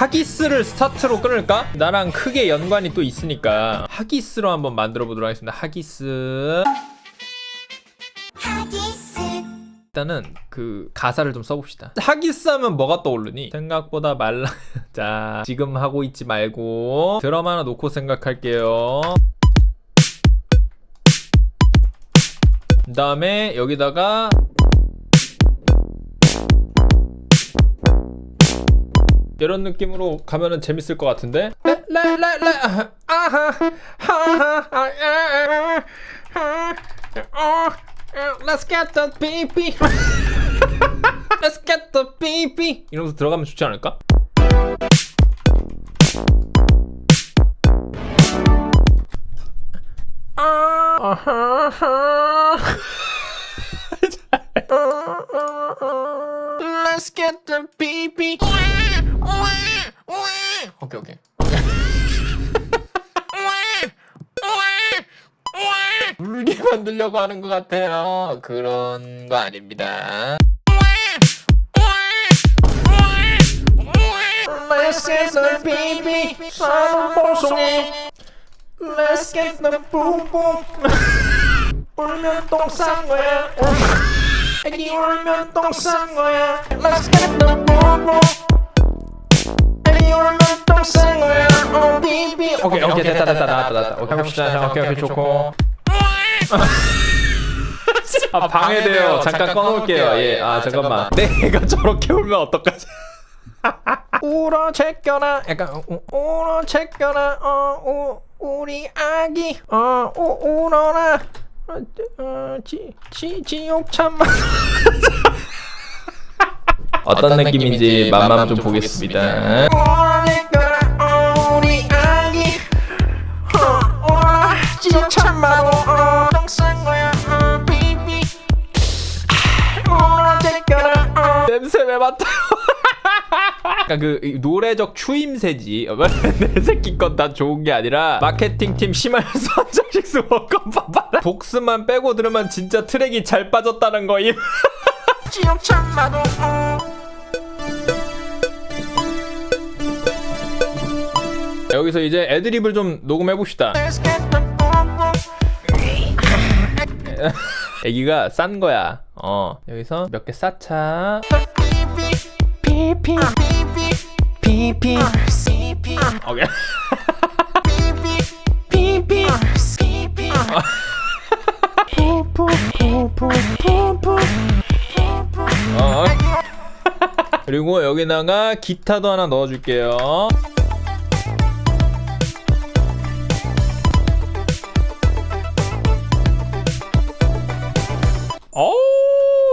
하기스를 스타트로 끊을까? 나랑 크게 연관이 또 있으니까 하기스로 한번 만들어 보도록 하겠습니다. 하기스. 일단은 그 가사를 좀 써봅시다. 하기스 하면 뭐가 떠오르니? 생각보다 말라. 자, 지금 하고 있지 말고 드럼 하나 놓고 생각할게요. 그 다음에 여기다가 이런 느낌으로 가면은 재밌을 것 같은데? 라라라라 아하! 하하! 아하 어 Let's get the baby Let's get the baby 이러면서 들어가면 좋지 않을까? 아하 Let's get the baby. 오케이 오케이. 울게 만들려고 하는 것 같아요. 그런 거 아닙니다. Let's get the baby. 사람 보송해. Let's get the boom boom. 울면 똥싼 거야. 애기 울면 똥싼 거야. Let's get the boom boom. 오케이 오케이 됐다 됐다 나왔다 나왔다. 오케이 합시다. 자, 오케이 오케이 좋고. 아 방해돼요. 잠깐 꺼놓을게요. 예. 아 잠깐만. 내가 저렇게 울면 어떡하지? 울어 제껴라 약간 우, 울어 제껴라 어 우, 우리 아기 어 우, 울어라 어, 어, 지, 지, 지옥 참마 어떤 느낌인지 맛만 좀 보겠습니다 지옥 참마도 어 똥싼 거야 어 베이비 울어 제껴라 어 냄새 왜 맡아요? 약간 그 노래적 추임새지. 내 새끼 건 다 좋은 게 아니라 마케팅팀 심할서 한 장씩 쓰고 껌빠빠 복스만 빼고 들으면 진짜 트랙이 잘 빠졌다는 거임. 지옥 참마도 여기서 이제 애드립을 좀 녹음해 봅시다 애기가 싼 거야 어 여기서 몇개 CP 오케이 어. 그리고 여기다가 기타도 하나 넣어줄게요.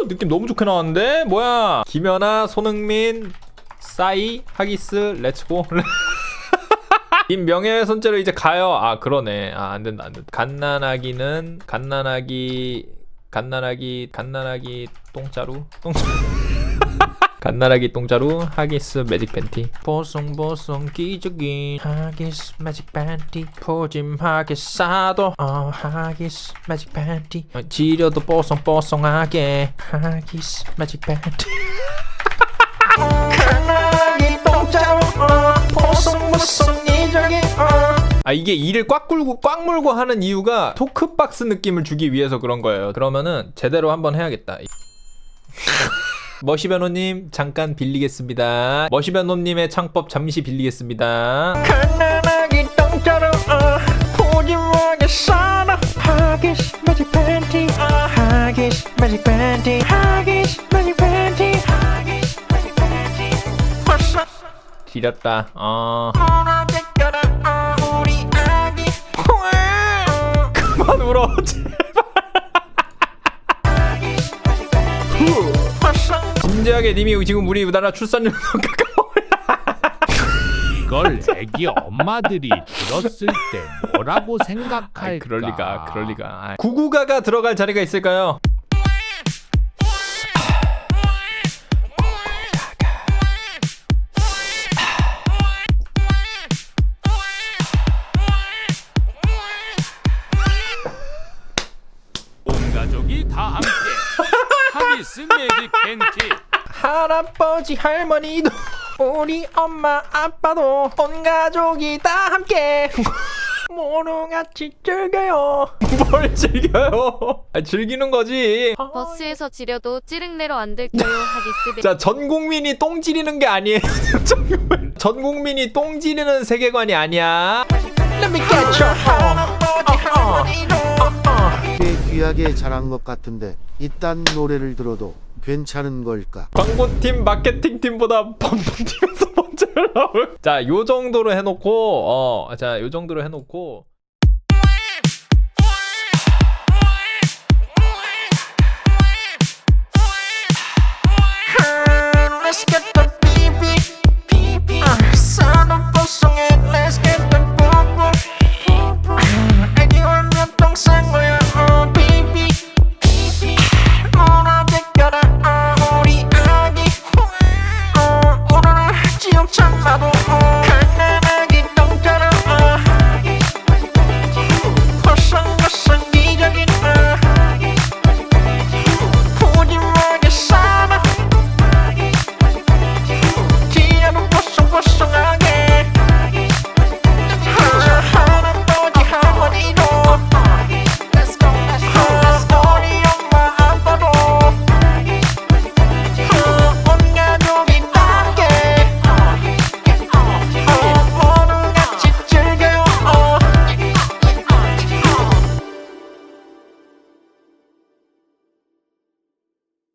느낌 너무 좋게 나왔는데? 뭐야? 김연아 손흥민 싸이 하기스 렛츠고. 님 명예훼손죄로 이제 가요. 아 그러네. 아 안 된다 안 된다. 갓난아기는 갓난아기 갓난아기 갓난아기 똥자루? 똥자루 갓나라기 똥자루 하기스 매직 팬티. 보송보송 기저귀 하기스 매직 팬티. 포짐하게 싸도 어 하기스 매직 팬티. 어, 지려도 뽀송뽀송하게 하기스 매직 팬티. 갓나라기 똥자루 어 보송보송 기저귀 아 이게 이를 꽉 굴고 꽉 물고 하는 이유가 토크박스 느낌을 주기 위해서 그런 거예요. 그러면은 제대로 한번 해야겠다 머시 변호님 잠깐 빌리겠습니다. 머시 변호님의 창법 잠시 빌리겠습니다. 가난하기 똥자루 어, 포짐하게 살아 하기스 매직 팬티 어, 하기스 매직 팬티 하기스 매직 팬티 하기스 매직 팬티. 벌써. 지렸다. 어. 우리 아기. 그만 울어 진지하게 님이 지금 우리 나라 출산율 이걸 애기 엄마들이 들었을 때 뭐라고 생각할까? 아이, 그럴 리가 그럴 리가 구구가가 들어갈 자리가 있을까요? 온 가족이 다 함께 하기스 매직 팬티 할아버지 할머니도 우리 엄마 아빠도 온 가족이 다 함께 모두같이 즐겨요. 뭘 즐겨요? 아, 즐기는 거지. 버스에서 지려도 찌릉내로 안 들켜요 하기스 자, 전 국민이 똥 지리는 게 아니에요. 전 국민이 똥 지리는 세계관이 아니야. Let me get your 꽤 귀하게 잘한 것 같은데 이딴 노래를 들어도 괜찮은 걸까? 광고팀 마케팅팀보다 방송팀에서 먼저 나올. 자, 요 정도로 해놓고, 어, 자, 요 정도로 해놓고. sun